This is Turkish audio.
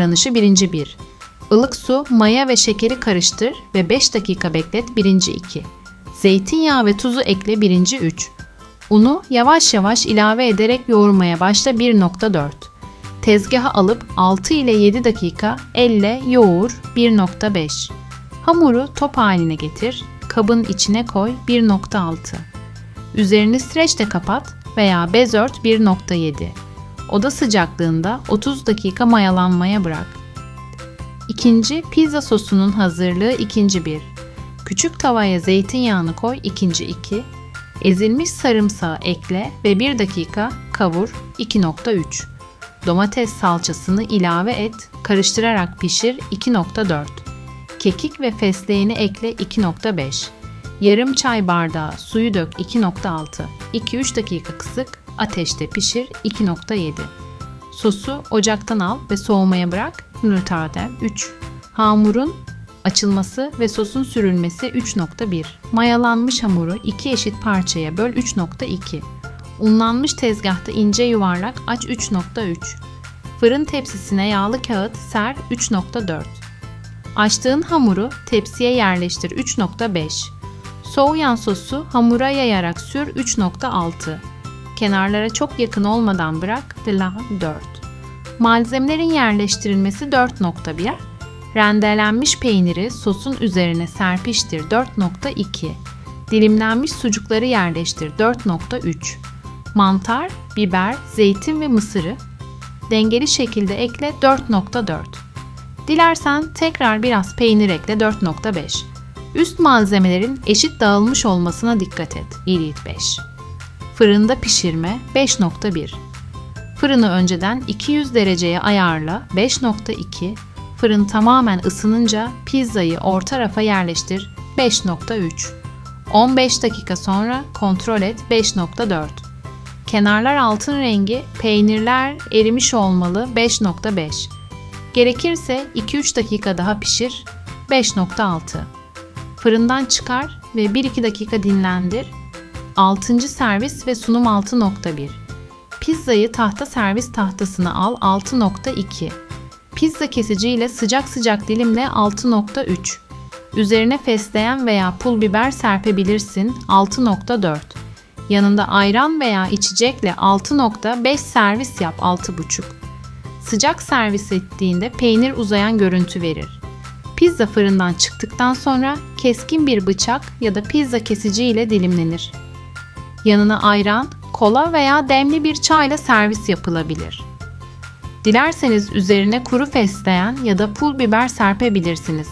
hazırlanışı birinci 1. Ilık su, maya ve şekeri karıştır ve 5 dakika beklet birinci 2. Zeytinyağı ve tuzu ekle birinci 3. Unu yavaş yavaş ilave ederek yoğurmaya başla 1.4. Tezgaha alıp 6 ile 7 dakika elle yoğur 1.5. Hamuru top haline getir, kabın içine koy 1.6. Üzerini streçle kapat veya bez ört 1.7. Oda sıcaklığında 30 dakika mayalanmaya bırak. İkinci pizza sosunun hazırlığı ikinci bir. Küçük tavaya zeytinyağını koy ikinci 2. Ezilmiş sarımsağı ekle ve 1 dakika kavur 2.3. Domates salçasını ilave et, karıştırarak pişir 2.4. Kekik ve fesleğeni ekle 2.5. Yarım çay bardağı suyu dök 2.6. 2-3 dakika kısık ateşte pişir 2.7. Sosu ocaktan al ve soğumaya bırak. Nurtaden 3. Hamurun açılması ve sosun sürülmesi 3.1. Mayalanmış hamuru 2 eşit parçaya böl 3.2. Unlanmış tezgahta ince yuvarlak aç 3.3. Fırın tepsisine yağlı kağıt ser 3.4. Açtığın hamuru tepsiye yerleştir 3.5. Soğuyan sosu hamura yayarak sür 3.6. Kenarlara çok yakın olmadan bırak Dila 4. Malzemelerin yerleştirilmesi 4.1. Rendelenmiş peyniri sosun üzerine serpiştir 4.2. Dilimlenmiş sucukları yerleştir 4.3. Mantar, biber, zeytin ve mısırı dengeli şekilde ekle 4.4. Dilersen tekrar biraz peynir ekle 4.5. Üst malzemelerin eşit dağılmış olmasına dikkat et. İlit 5. Fırında pişirme 5.1. Fırını önceden 200 dereceye ayarla 5.2. Fırın tamamen ısınınca pizzayı orta rafa yerleştir 5.3. 15 dakika sonra kontrol et 5.4. Kenarlar altın rengi, peynirler erimiş olmalı 5.5. Gerekirse 2-3 dakika daha pişir 5.6. Fırından çıkar ve 1-2 dakika dinlendir. 6. servis ve sunum 6.1. Pizzayı tahta servis tahtasına al 6.2. Pizza kesiciyle sıcak sıcak dilimle 6.3. Üzerine fesleğen veya pul biber serpebilirsin 6.4. Yanında ayran veya içecekle 6.5 servis yap 6.5. Sıcak servis ettiğinde peynir uzayan görüntü verir. Pizza fırından çıktıktan sonra keskin bir bıçak ya da pizza kesici ile dilimlenir. Yanına ayran, kola veya demli bir çayla servis yapılabilir. Dilerseniz üzerine kuru fesleğen ya da pul biber serpebilirsiniz.